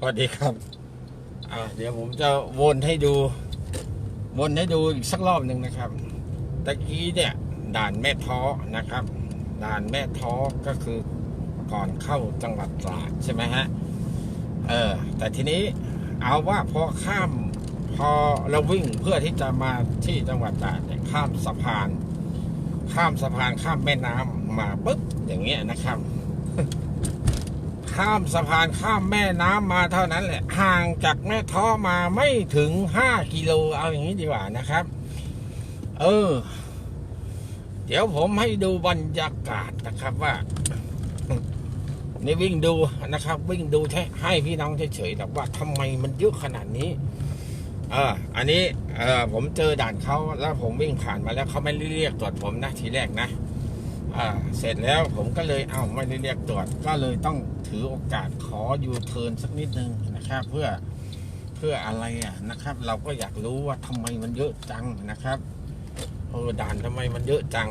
สวัสดีครับ อ่า เดี๋ยวผมจะวนให้ดู วนให้ดูอีกสักรอบหนึ่งนะครับ ตะกี้เนี่ย ด่านแม่ท้อนะครับ ด่านแม่ท้อก็คือก่อนเข้าจังหวัดตราดใช่ไหมฮะ เออ แต่ทีนี้เอาว่าพอข้ามพอเราวิ่งเพื่อที่จะมาที่จังหวัดตราดเนี่ยข้ามสะพาน ข้ามสะพานข้ามแม่น้ำมาปุ๊บอย่างเงี้ยนะครับ ข้ามสะพานข้ามแม่น้ำมาเท่านั้นแหละห่างจากแม่ท้อมาไม่ถึงห้ากิโลเอาอย่างนี้ดีกว่านะครับ เออ เดี๋ยวผมให้ดูบรรยากาศนะครับว่านี่วิ่งดูนะครับ วิ่งดูให้ให้พี่น้องเฉยๆแต่ว่าทำไมมันเยอะขนาดนี้เอออันนี้เออผมเจอด่านเขาแล้วผมวิ่งผ่านมาแล้วเขาไม่เรียกตรวจผมนะทีแรกนะอ่าเสร็จแล้วผมก็เลยเอาไม่ได้เรียกตรวจก็เลยต้อง ถือโอกาสขอยูเทิร์นสักนิดนึงนะครับ เพื่อเพื่ออะไรอะนะครับ เราก็อยากรู้ว่าทำไมมันเยอะจังนะครับเออด่านทำไมมันเยอะจัง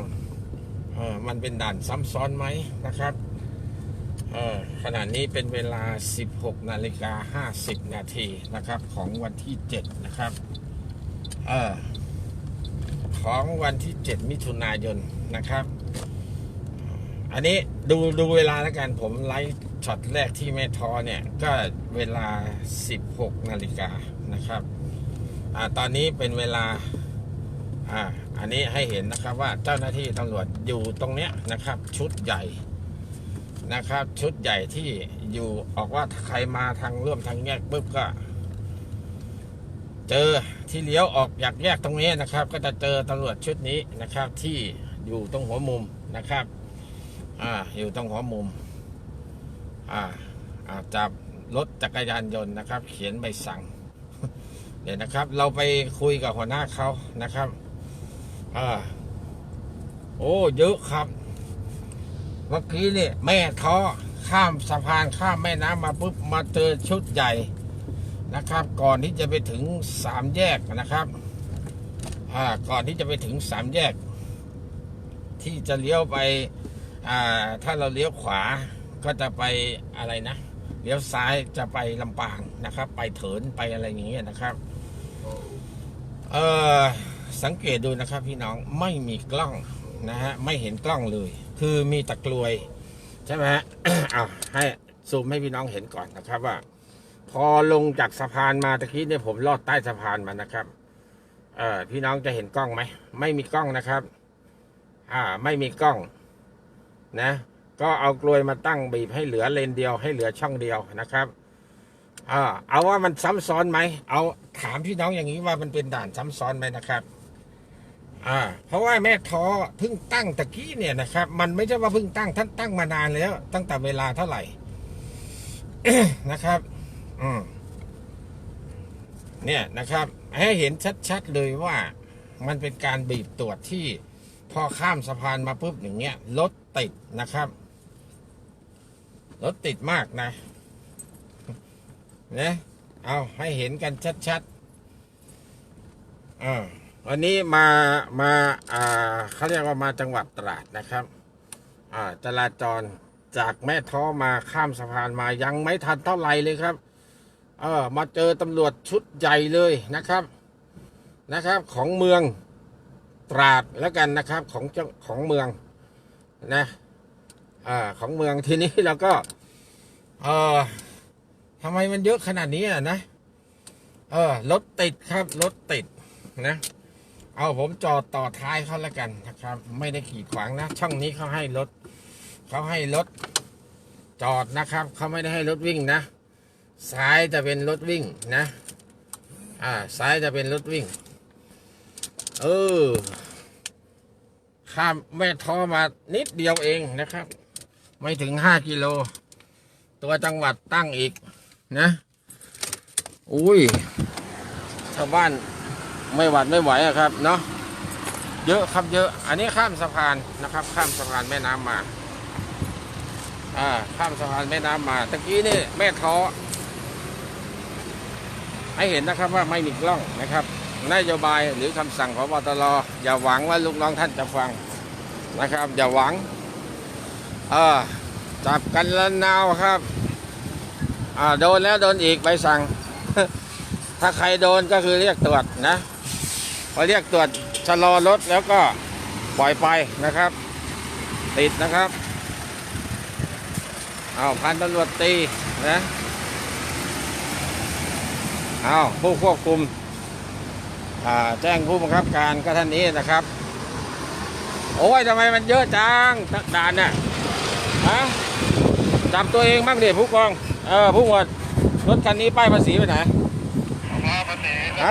เออมันเป็นด่านซ้ำซ้อนไหมนะครับเออขณะนี้เป็นเวลา 16นาฬิกา50นาทีนะครับ ของวันที่ 7 นะครับเออของวันที่ 7 มิถุนายนนะครับ อันนี้ดูดูเวลาแล้วกันผมไลฟ์ช็อตแรกที่แม่ทอเนี่ย ก็เวลา 16 นาฬิกานะครับอ่าตอนนี้เป็นเวลาอ่าอันนี้ให้เห็นนะครับว่าเจ้าหน้าที่ตำรวจอยู่ตรงเนี้ยนะครับ ชุดใหญ่นะครับ ชุดใหญ่ที่อยู่ออกว่าใครมาทางร่วมทางแยกปุ๊บก็ เจอที่เลี้ยวออกอยากแยกตรงนี้นะครับ ก็จะเจอตำรวจชุดนี้นะครับ ที่อยู่ตรงหัวมุมนะครับ อ่า อยู่ตรงหัวมุม อ่า อ่าจับรถจักรยานยนต์นะครับ เขียนใบสั่ง เดี๋ยวนะครับ เราไปคุยกับหัวหน้าเขานะครับ อ่า โอ้ เยอะครับ เมื่อกี้นี่แม่ท้อข้ามสะพานข้ามแม่น้ำมาปุ๊บมาเจอชุดใหญ่นะครับ ก่อนที่จะไปถึงสามแยกนะครับ อ่า ก่อนที่จะไปถึงสามแยก ที่จะเลี้ยวไป ถ้าเราเลี้ยวขวาก็จะไปอะไรนะ เลี้ยวซ้ายจะไปลำปางนะครับ ไปเถินไปอะไรอย่างเงี้ยนะครับ เออสังเกตดูนะครับพี่น้องไม่มีกล้องนะฮะไม่เห็นกล้องเลย คือมีตะกรวยใช่ไหมฮะเอาให้ซูมให้พี่น้องเห็นก่อนนะครับว่า พอลงจากสะพานมาตะกี้เนี่ยผมลอดใต้สะพานมานะครับ เออพี่น้องจะเห็นกล้องไหมไม่มีกล้องนะครับ อ่า ไม่มีกล้อง นะ ก็เอากลวยมาตั้งบีบให้เหลือเลนเดียวให้เหลือช่องเดียวนะครับอ่าเอาว่ามันซ้ำซ้อนไหมเอาถามพี่น้องอย่างนี้ว่ามันเป็นด่านซ้ำซ้อนไหมนะครับอ่าเพราะว่าแม่ท้อเพิ่งตั้งตะกี้เนี่ยนะครับ มันไม่ใช่ว่าเพิ่งตั้งท่านตั้งมานานแล้ว ตั้งแต่เวลาเท่าไหร่นะครับ อืมเนี่ยนะครับ ให้เห็นชัดๆเลยว่ามันเป็นการบีบตรวจที่พอข้ามสะพานมาปุ๊บอย่างเงี้ยรถ ติดนะครับ รถติดมากนะนะเอาให้เห็นกันชัดๆอ่าวันนี้มา มา อ่าเขาเรียกว่ามาจังหวัดตราดนะครับ อ่า จราจรจากแม่ท้อมาข้ามสะพานมายังไม่ทันเท่าไหร่เลยครับ เออ มาเจอตำรวจชุดใหญ่เลยนะครับ นะครับ ของเมืองตราดแล้วกันนะครับ ของของเมือง นะอ่าของเมืองทีนี้เราก็เออทำไมมันเยอะขนาดนี้อะนะ เออรถติดครับรถติดนะ เอาผมจอดต่อท้ายเขาแล้วกันนะครับ ไม่ได้ขีดขวางนะ ช่องนี้เขาให้รถเขาให้รถจอดนะครับเขาไม่ได้ให้รถวิ่งนะ ซ้ายจะเป็นรถวิ่งนะ อ่า ซ้ายจะเป็นรถวิ่ง เออ ข้ามแม่ท้อมานิดเดียวเองนะครับ ไม่ถึงห้ากิโล ตัวจังหวัดตั้งอีกนะ อุ้ยชาวบ้านไม่หวัดไม่ไหวอะครับเนาะเยอะครับเยอะ อันนี้ข้ามสะพานนะครับ ข้ามสะพานแม่น้ำมาอ่าข้ามสะพานแม่น้ำมาตะกี้นี่แม่ท้อให้เห็นนะครับว่าไม่มีกล้องนะครับ นโยบายหรือคำสั่งของบตรอย่าหวังว่าลูกน้องท่านจะฟังนะครับ อย่าหวังเออจับกันละนาวครับอ่าโดนแล้วโดนอีกใบสั่ง ถ้าใครโดนก็คือเรียกตรวจนะพอเรียกตรวจชะลอรถแล้วก็ปล่อยไปนะครับ ติดนะครับเอาพันตำรวจตีนะเอาผู้ควบคุม แจ้งผู้บังคับการก็ท่านนี้นะครับ โอ้ยทำไมมันเยอะจังด่านเนี่ยฮะจับตัวเองบ้างดิผู้กองเออผู้หมวดรถคันนี้ป้ายภาษีไปไหนฮะ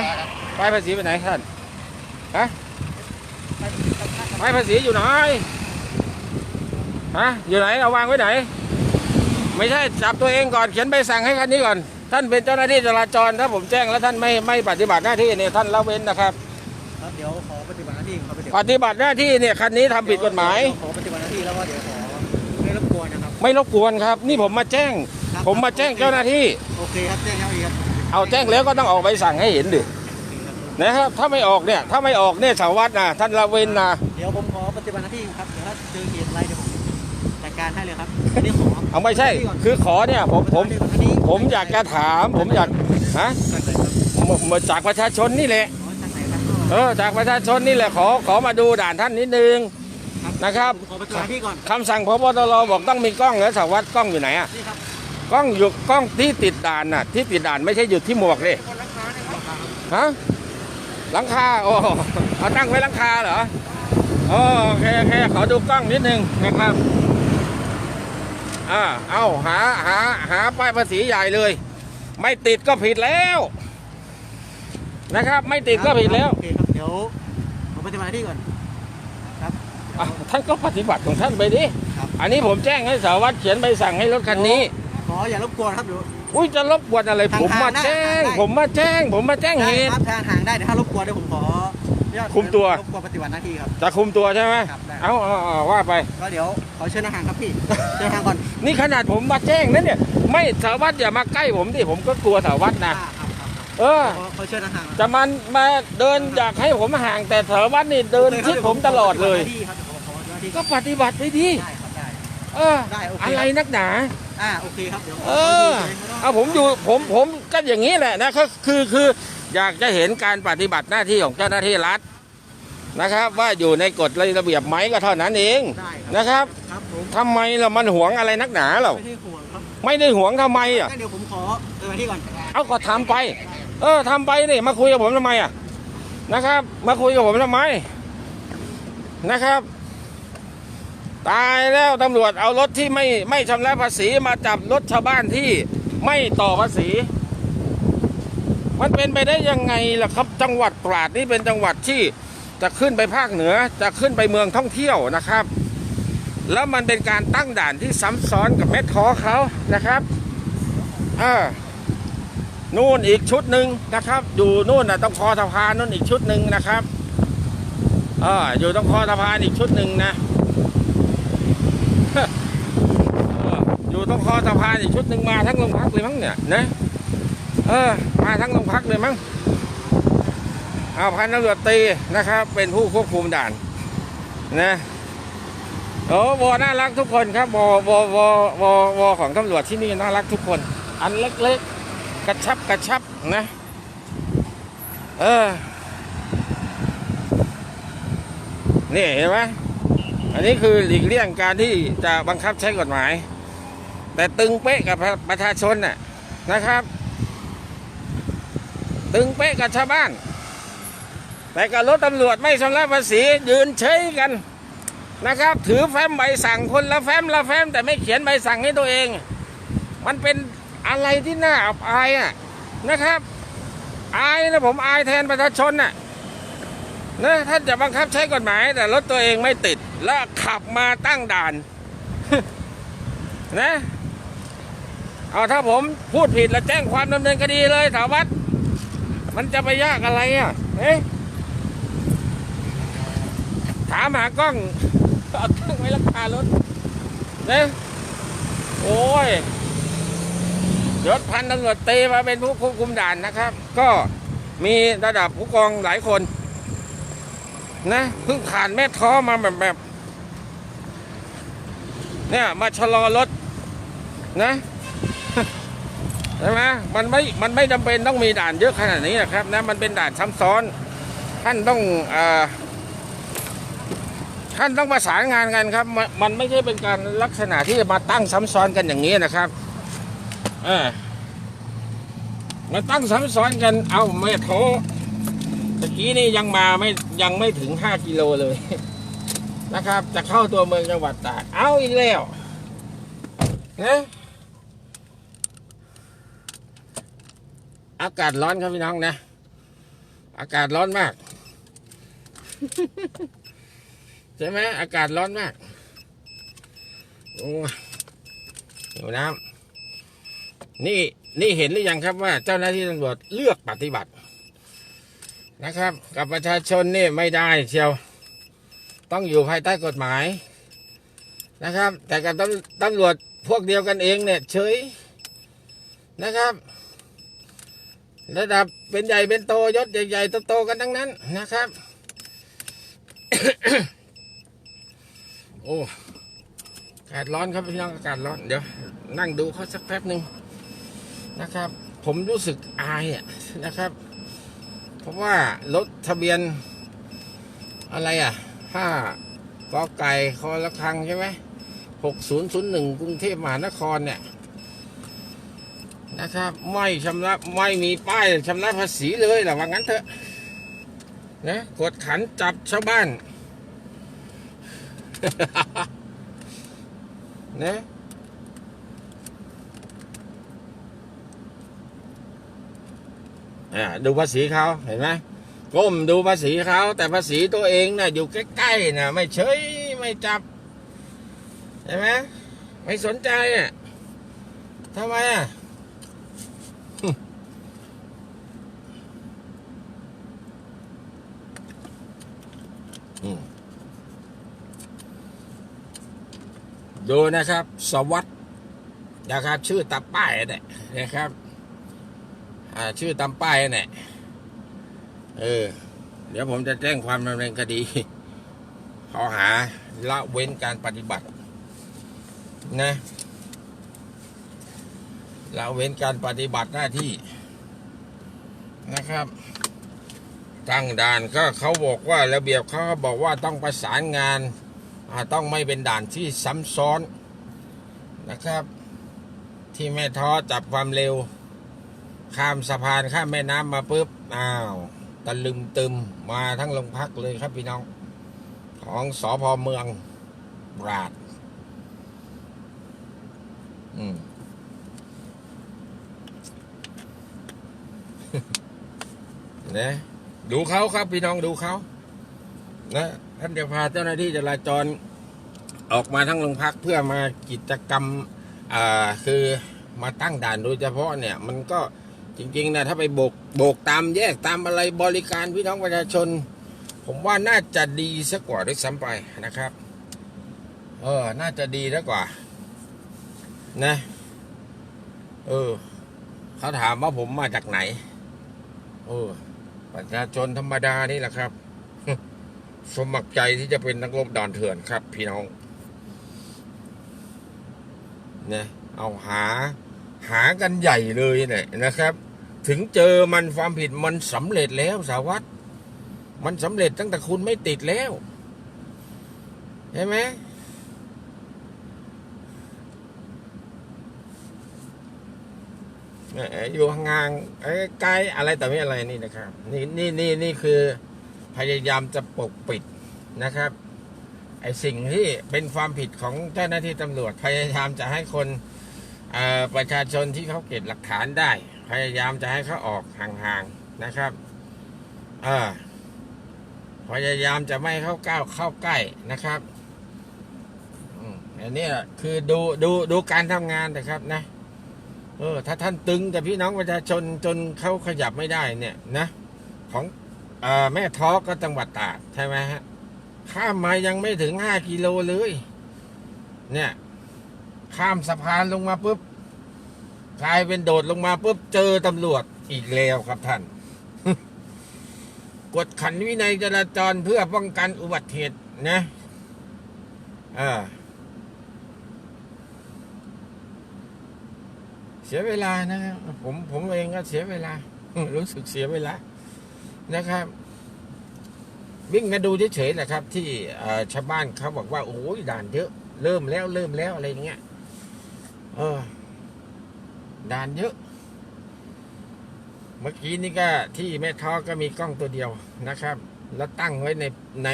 ป้ายภาษีไปไหนท่านฮะป้ายภาษีอยู่ไหนฮะอยู่ไหนเอาวางไว้ไหน ไม่ใช่จับตัวเองก่อนเขียนใบสั่งให้คันนี้ก่อน ท่านเป็นเจ้าหน้าที่จราจรถ้าผมแจ้งแล้วท่านไม่ไม่ปฏิบัติหน้าที่เนี่ยท่านละเว้นนะครับ ครับเดี๋ยวขอปฏิบัติหน้าที่ขอปฏิปฏิบัติหน้าที่เนี่ยคันนี้ทำผิดกฎหมาย เดี๋วขอปฏิบัติหน้าที่แล้วก็เดี๋ยวขอไม่รบกวนนะครับ ไม่รบกวนครับ นี่ผมมาแจ้ง ครับ ผมมาแจ้งเจ้าหน้าที่ โอเคครับแจ้งเจ้าหน้าที่ครับเอาแจ้งแล้วก็ต้องออกใบสั่งให้เห็นดิโอเคครับนะครับถ้าไม่ออกเนี่ยถ้าไม่ออกเนี่ยสารวัตรนะท่านละเว้นนะเดี๋ยวผมขอปฏิบัติหน้าที่ครับเดี๋ยวถ้าเจอเหตุอะไรเดี๋ยวผมจัดการให้เลยครับนี่ขอเอาไม่ใช่ คือขอเนี่ยผมผม ปฏิบัติหน้าที่ ผมอยากจะถาม ผมอยากฮะจากไหนครับมมาจากประชาชนนี่แหละอ๋อจากไหนครับเออจากประชาชนนี่แหละขอขอมาดูด่านท่านนิดนึงนะครับผมขอปฏิบัติหน้าที่ก่อนคำสั่งพบตรบอกต้องมีกล้องแล้วสารวัตรกล้องอยู่ไหนอะนี่ครับกล้องอยู่กล้องที่ติดด่านน่ะ ที่ติดด่านไม่ใช่อยู่ที่หมวกเลยคนรักษาเนี่ยครับฮะหลังคาโอ้เอาตั้งไว้หลังคาเหรอโอโอเคโอเคขอดูกล้องนิดนึงนะครับ อ่าเอาหาหาหาป้ายภาษีใหญ่เลย ไม่ติดก็ผิดแล้ว นะครับ ไม่ติดก็ผิดแล้วโอเคครับเดี๋ยวผมปฏิบัติหน้าที่ก่อนครับอะท่านก็ปฏิบัติของท่านไปดิครับ อันนี้ผมแจ้งให้สารวัตรเขียนใบสั่งให้รถคันนี้ ขออย่ารบกวนครับเดี๋ยว อุ้ยจะรบกวนอะไรทางผมมาทางได้แจ้งได้ ผมมาแจ้ง ผมมาแจ้งเหได้ตุ ครับทางห่างได้แต่ถ้ารบกวนเดี๋ยวผมขออนุ ญาตคุมตัว รบกวนปฏิบัติหน้าที่ครับ จะคุมตัวใช่ไหมครับได้ เอาเอาเอาว่าไป ก็เดี๋ยวขอเชิญอาหารครับพี่ เชิญอาหารก่อนนี่ขนาดผมมาแจ้งนั้นเนี่ย ไม่สารวัตรอย่ามาใกล้ผมดิผมก็กลัวสารวัตรนะ อ่าครับครับครับเออ ขอขอเชิญอาหารจะมันมาเดินอยากให้ผมห่างแต่สารวัตรนี่เดินชิดผมตลอดเลยปฏิบัติหน้าที่ครับเดี๋ยวผมขอปฏิบัติหน้าที่ก็ปฏิบัติไปดิได้ครับได้ เออ ได้โอเค อะไรนักหนา อ่าโอเคครับเดี๋ยวเออเอาผมอยู่ผมผมก็อย่างนี้แหละนะก็คือคือ อยากจะเห็นการปฏิบัติหน้าที่ของเจ้าหน้าที่รัฐนะครับ ว่าอยู่ในกฎระเบียบไหมก็เท่านั้นเองได้ครับนะครับครับผมทำไมเรามันหวงอะไรนักหนาเราไม่ใช่ห่วงครับไม่ได้หวงทำไมอะ งั้นเดี๋ยวผมขอปฏิบัติหน้าที่ก่อนเอาก็ทำไป เออทำไปนี่มาคุยกับผมทำไมอะนะครับ มาคุยกับผมทำไมนะครับ ตายแล้วตำรวจเอารถที่ไม่ไม่ชำระภาษีมาจับรถชาวบ้านที่ไม่ต่อภาษี มันเป็นไปได้ยังไงล่ะครับ จังหวัดตราดนี่เป็นจังหวัดที่จะขึ้นไปภาคเหนือจะขึ้นไปเมืองท่องเที่ยวนะครับ แล้วมันเป็นการตั้งด่านที่ซ้ำซ้อนกับแม่ท้อเขานะครับเออนู่นอีกชุดหนึ่งนะครับ อยู่นู่นนะต้องคอสะพานนู่นอีกชุดหนึ่งนะครับเอออยู่ต้องคอสะพานอีกชุดหนึ่งนะอออยู่ต้องคอสะพานอีกชุดหนึ่งมาทั้งโรงพักเลยมั้งเนี่ยนะ เออมาทั้งโรงพักเลยมั้งเอาพันตำรวจตีนะครับ เป็นผู้ควบคุมด่านนะโอ้วอน่ารักทุกคนครับวอวอวอวอวอของตำรวจที่นี่น่ารักทุกคน อันเล็กๆ กระชับกระชับนะ เออนี่เห็นไหมอันนี้คือหลีกเลี่ยงการที่จะบังคับใช้กฎหมาย แต่ตึงเป๊ะกับประชาชนน่ะนะครับ ตึงเป๊ะกับชาวบ้าน แต่กับรถตำรวจไม่ชำระภาษียืนเฉยกันนะครับ ถือแฟ้มใบสั่งคนละแฟ้มละแฟ้มแต่ไม่เขียนใบสั่งให้ตัวเอง มันเป็นอะไรที่น่าอับอายอะนะครับ อายนะผมอายแทนประชาชนน่ะนะท่านจะบังคับใช้กฎหมาย แต่รถตัวเองไม่ติด แล้วขับมาตั้งด่านนะเอาถ้าผมพูดผิดแล้วแจ้งความดำเนินคดีเลยถาวัด มันจะไปยากอะไรอะเอ๊ะถามหากล้องเอาตั้งไว้ราคารถนะโอ้ยยศพันตำรวจตีมาเป็นผู้ควบคุมด่านนะครับ ก็มีระดับผู้กองหลายคน นะเพิ่งผ่านแม่ท้อมาแบบแบบเนี่ยมาชะลอรถนะ ใช่ไหมมันไม่ มันไม่จำเป็นต้องมีด่านเยอะขนาดนี้นะครับนะ มันเป็นด่านซ้ำซ้อน ท่านต้องอท่านต้องประสานงานกันครับ มันมันไม่ใช่เป็นการลักษณะที่มาตั้งซ้ำซ้อนกันอย่างนี้นะครับเออมาตั้งซ้ำซ้อนกัน เอาไม่โทตะกี้นี่ยังมาไม่ยังไม่ถึงห้ากิโลเลยนะครับ จะเข้าตัวเมืองจังหวัดตาก เอาอีกแล้วนะ อากาศร้อนครับพี่น้องนะ อากาศร้อนมาก ใช่ไหมอากาศร้อนมาก โอ้ยหิวน้ำนี่นี่เห็นหรือยังครับว่า เจ้าหน้าที่ตำรวจเลือกปฏิบัตินะครับ กับประชาชนนี่ไม่ได้เชียว ต้องอยู่ภายใต้กฎหมายนะครับ แต่กับตำตำรวจพวกเดียวกันเองเนี่ยเฉยนะครับ ระดับเป็นใหญ่เป็นโตยศใหญ่ๆโตๆกันทั้งนั้นนะครับ โอ้อากาศร้อนครับพี่น้องอากาศร้อนเดี๋ยว นั่งดูเขาสักแป๊บหนึ่งนะครับ ผมรู้สึกอายอะนะครับ เพราะว่ารถทะเบียน อะไรอะห้ากอไก่คอละครังใช่ไหมหกศูนย์ศูนย์หนึ่งกรุงเทพมหานครเนี่ย นะครับ ไม่ชำระไม่มีป้ายชำระภาษีเลยหรอว่างั้นเถอะนะกดขันจับชาวบ้านนะอ่าดูภาษีเขาเห็นไหมก้มดูภาษีเขาแต่ภาษีตัวเองนะ่ะอยู่ใกล้ๆนะไม่เฉยไม่จับเห็นไหมไม่สนใจอะทำไมอะ ดูนะครับ สวัสดนะครับ ชื่อตาป้ายเนี่ยนะครับชื่อตามป้ายเนี่ยเออ เดี๋ยวผมจะแจ้งความดำเนินคดีข้อหาละเว้นการปฏิบัติ นะละเว้นการปฏิบัติหน้าที่นะครับ ตั้งด่านก็เขาบอกว่าระเบียบเขาบอกว่าต้องประสานงาน ต้องไม่เป็นด่านที่ซ้ำซ้อนนะครับ ที่แม่ท้อจับความเร็ว ข้ามสะพานข้ามแม่น้ำมาปุ๊บอ้าวตะลึมตึมมาทั้งโรงพักเลยครับพี่น้อง ของสอพอเมืองราดอืมนะดูเขาครับพี่น้องดูเขานะ ท่านจะพาเจ้าหน้าที่จราจรออกมาทั้งโรงพักเพื่อมากิจกรรมอ่าคือมาตั้งด่านโดยเฉพาะเนี่ย มันก็จริงๆนะถ้าไปโบกโบกตามแยกตามอะไรบริการพี่น้องประชาชน ผมว่าน่าจะดีสักกว่าด้วยซ้ำไปนะครับ เออ น่าจะดีสักกว่า นะ เออเขาถามว่าผมมาจากไหน เออ ประชาชนธรรมดานี่แหละครับ สมัครใจที่จะเป็นนักรบด่านเถื่อนครับ พี่น้องเนี่ยเอาหาหากันใหญ่เลยเนี่ยนะครับ ถึงเจอมันความผิดมันสำเร็จแล้วสาวัตรมันสำเร็จตั้งแต่คุณไม่ติดแล้วใช่ไหมเอ่อยู่ห่างๆเอ้ยไกลอะไรแต่ไม่อะไรนี่นะครับ นี่นี่นี่นี่คือ พยายามจะปกปิดนะครับไอสิ่งที่เป็นความผิดของเจ้าหน้าที่ตำรวจ พยายามจะให้คนประชาชนที่เขาเก็บหลักฐานได้ พยายามจะให้เขาออกห่างๆนะครับพยายามจะไม่เข้าก้าวเข้าใกล้นะครับอันนี้คือดูดูดูการทำงานนะครับนะเออถ้าท่านตึงแต่พี่น้องประชาชนจนเขาขยับไม่ได้เนี่ยนะของ แม่ท้อก็จังหวัดตากใช่ไหมฮะ ข้ามมายังไม่ถึงห้ากิโลเลย เนี่ย ข้ามสะพานลงมาปุ๊บกลายเป็นโดดลงมาปุ๊บเจอตำรวจอีกแล้วครับท่าน กดขันวินัยจราจรเพื่อป้องกันอุบัติเหตุนะอ่าเสียเวลานะครับผมผมเองก็เสียเวลา รู้สึกเสียเวลา นะครับ วิ่งมาดูเฉยๆแหละครับ ที่ชาวบ้านเขาบอกว่า โอ้ยด่านเยอะ เริ่มแล้วเริ่มแล้วอะไรอย่างเงี้ยเออด่านเยอะ เมื่อกี้นี่ก็ที่แม่ท้อก็มีกล้องตัวเดียวนะครับ แล้วตั้งไว้ในใน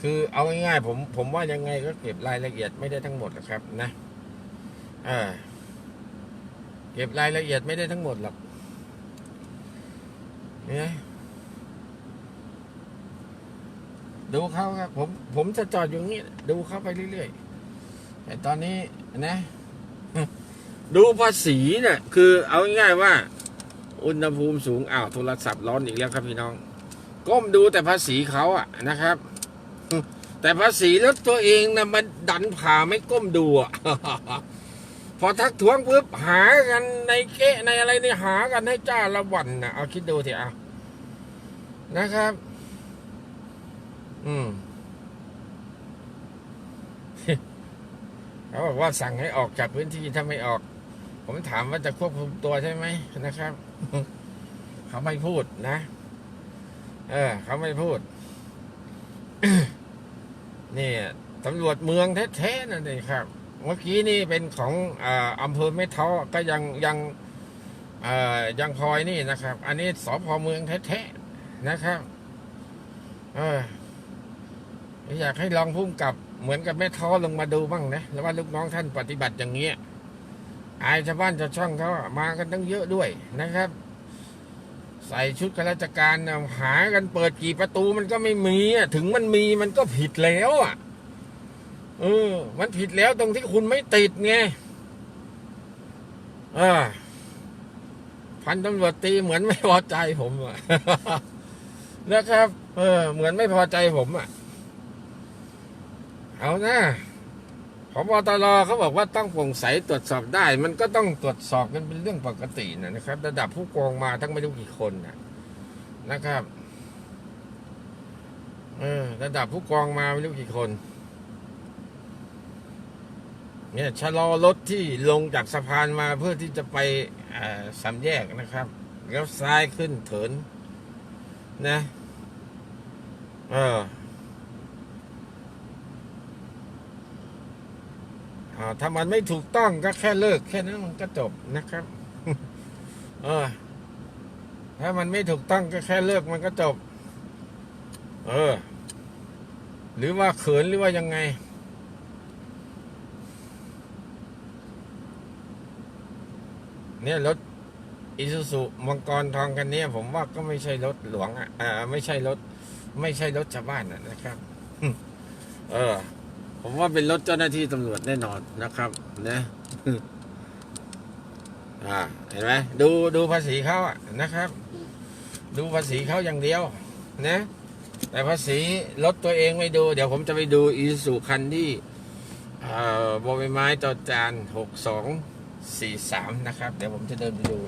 คือเอาง่ายๆผมผมว่ายังไงก็เก็บรายละเอียดไม่ได้ทั้งหมดหรอกครับ นะเออเก็บรายละเอียดไม่ได้ทั้งหมดหรอกเนี่ย ดูเขาครับ ผมผมจะจอดอยู่งี้ ดูเขาไปเรื่อยๆแต่ตอนนี้นะ ดูภาษีเนี่ยคือเอาง่ายๆว่า อุณหภูมิสูงอ้าวโทรศัพท์ร้อนอีกแล้วครับพี่น้อง ก้มดูแต่ภาษีเขาอะนะครับ แต่ภาษีรถตัวเองนะมันดันผ่าไม่ก้มดูอะพอทักท้วงปุ๊บหากันในเกะในอะไรนี่หากันให้จ้าละวันนะเอาคิดดูเถอะนะครับ อืมเขาบอกว่าสั่งให้ออกจากพื้นที่ถ้าไม่ออก ผมถามว่าจะควบคุมตัวใช่ไหมนะครับ เขาไม่พูดนะ เออ เขาไม่พูดนี่ตำรวจเมืองแท้ๆนั่นเองครับ เมื่อกี้นี่เป็นของออำเภอแม่ท้อก็ยังยังยังพลอยนี่นะครับ อันนี้สพเมืองแท้ๆนะครับ เออ อยากให้ลองพุ่มกับเหมือนกับแม่ท้อลงมาดูบ้างนะแล้วว่าลูกน้องท่านปฏิบัติอย่างเงี้ยอายชาวบ้านชาวช่องเขามากันตั้งเยอะด้วยนะครับ ใส่ชุดข้าราชการหากันเปิดกี่ประตูมันก็ไม่มีอะถึงมันมีมันก็ผิดแล้วอะเออ มันผิดแล้วตรงที่คุณไม่ติดไงอ่าพันตำรวจตีเหมือนไม่พอใจผมอะนะครับ เออ เหมือนไม่พอใจผมอะ เอานะพบตรเขาบอกว่าต้องโปร่งใสตรวจสอบได้ มันก็ต้องตรวจสอบกันเป็นเรื่องปกตินะครับ ระดับผู้กองมาทั้งไม่รู้กี่คนนะนะครับเออระดับผู้กองมาไม่รู้กี่คน เนี่ยชะลอรถที่ลงจากสะพานมาเพื่อที่จะไปสามแยกนะครับแล้วซ้ายขึ้นเถินนะ เอออ่า ถ้ามันไม่ถูกต้องก็แค่เลิก แค่นั้นมันก็จบนะครับ เออ ถ้ามันไม่ถูกต้องก็แค่เลิกมันก็จบ เออ หรือว่าเขินหรือว่ายังไงเนี่ยรถอิซูซุมังกรทองคันนี้ผมว่าก็ไม่ใช่รถหลวงอะอ่าไม่ใช่รถ ไม่ใช่รถชาวบ้านนะครับ เออ ผมว่าเป็นรถเจ้าหน้าที่ตำรวจแน่นอนนะครับ นะอ่าเห็นไหมดูดูภาษีเขาอะนะครับ ดูภาษีเขาอย่างเดียว นะ แต่ภาษีรถตัวเองไม่ดู เดี๋ยวผมจะไปดูอีซูคันที่เอ่อบอใบไม้จอจานหกสองสี่สามนะครับ เดี๋ยวผมจะเดินไปดู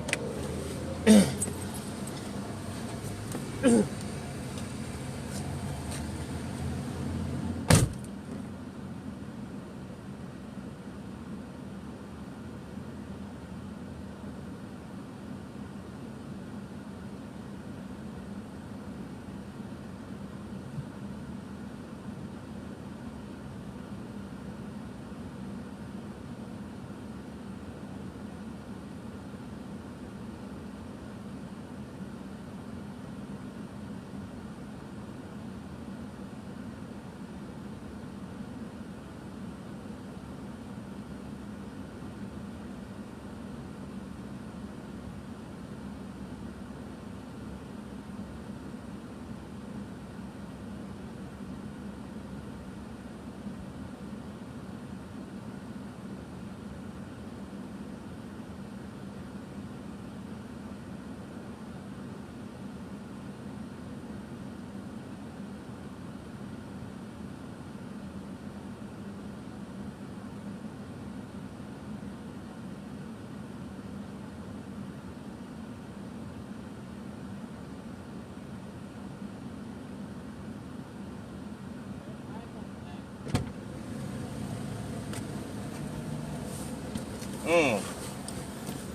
อ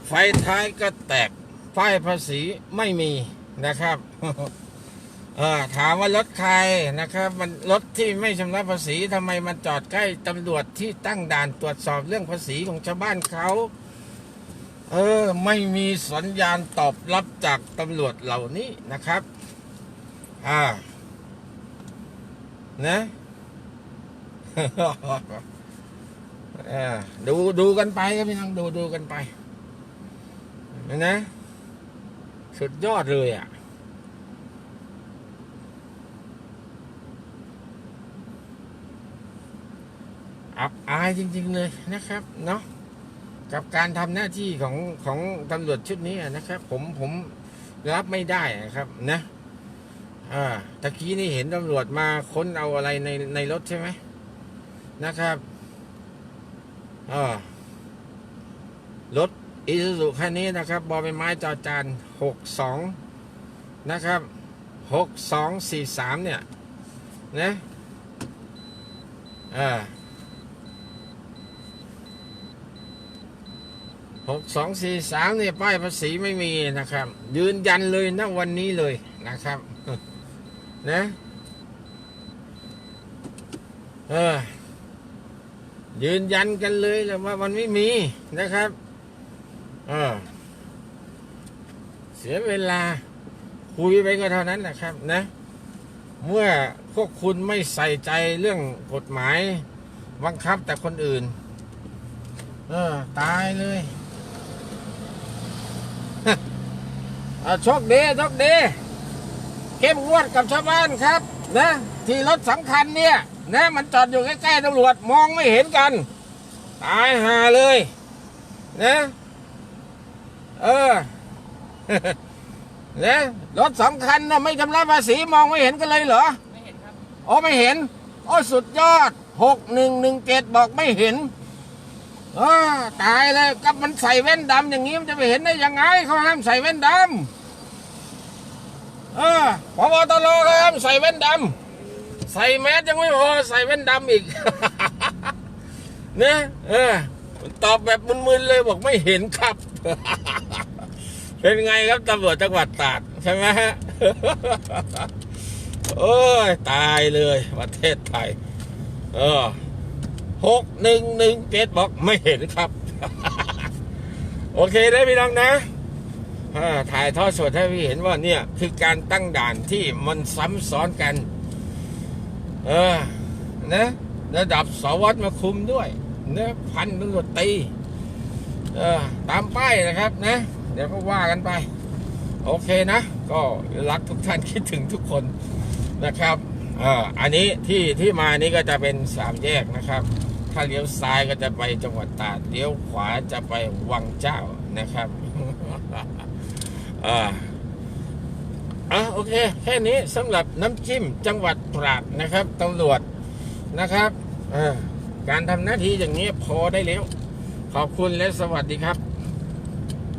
ไฟท้ายก็แตกป้ายภาษีไม่มีนะครับถามว่ารถใครนะครับ มันรถที่ไม่ชำระภาษีทำไมมันจอดใกล้ตำรวจที่ตั้งด่านตรวจสอบเรื่องภาษีของชาวบ้านเขาเออไม่มีสัญญาณตอบรับจากตำรวจเหล่านี้นะครับอ่านะเออดูดูกันไปครับพี่น้องดูดูกันไป นะ สุดยอดเลยอะ อับอายจริง ๆ เลยนะครับ เนาะกับการทำหน้าที่ของของตำรวจชุดนี้นะครับ ผมผมรับไม่ได้ครับ นะอ่าตะกี้นี่เห็นตำรวจมาค้นเอาอะไรในในรถใช่ไหมนะครับอ่ารถ อีซูซูคันนี้นะครับบอใบไม้จอจานหกสองนะครับหกสองสี่สามเนี่ยนะอ่าหกสองสี่สามเนี่ยป้ายภาษีไม่มีนะครับ ยืนยันเลยนะวันนี้เลยนะครับนะเออยืนยันกันเลยเลยว่ามันไม่มีนะครับ ออเสียเวลา คุยไปก็เท่านั้นแหละครับนะ เมื่อพวกคุณไม่ใส่ใจเรื่องกฎหมายบังคับแต่คนอื่น เออ ตายเลยอ่าโชคดีโชคดีเข้มงวดกับชาวบ้านครับ นะ ที่รถสำคัญเนี่ย นะ มันจอดอยู่ใกล้ๆตำรวจมองไม่เห็นกัน ตายหาเลย นะ เออนะรถสำคัญนะไม่ชำระภาษีมองไม่เห็นกันเลยเหรอ ไม่เห็นครับ อ๋อไม่เห็น โอ้สุดยอดหกหนึ่งหนึ่งเจ็ดบอกไม่เห็นเออตายเลยกับมันใส่แว่นดำอย่างนี้มันจะไปเห็นได้ยังไงเขาห้ามใส่แว่นดำเออพบตรเขาห้ามใส่แว่นดำใส่แมสยังไม่พอใส่แว่นดำอีกเนี่ยเออตอบแบบมึนๆเลยบอกไม่เห็นครับ เป็นไงครับตำรวจจังหวัดตาดใช่ไหมฮะโอ้ยตายเลยประเทศไทย เออหกหนึ่งหนึ่งเจ็ดบอกไม่เห็นครับ โอเคได้พี่น้องนะถ่ายทอดสดให้พี่เห็นว่าเนี่ย คือการตั้งด่านที่มันซ้ำซ้อนกัน เออนะระดับสวัสดมาคุมด้วยนะพันตำรวจตี เออตามป้ายนะครับนะ เดี๋ยวก็ว่ากันไป โอเคนะ ก็รักทุกท่านคิดถึงทุกคนนะครับเอ่ออันนี้ที่ที่มานี้ก็จะเป็นสามแยกนะครับ ถ้าเลี้ยวซ้ายก็จะไปจังหวัดตราดเลี้ยวขวาจะไปวังเจ้านะครับอ่าอะโอเค แค่นี้สำหรับน้ำจิ้มจังหวัดตราดนะครับตำรวจนะครับเออการทำหน้าที่อย่างนี้พอได้แล้ว ขอบคุณและสวัสดีครับ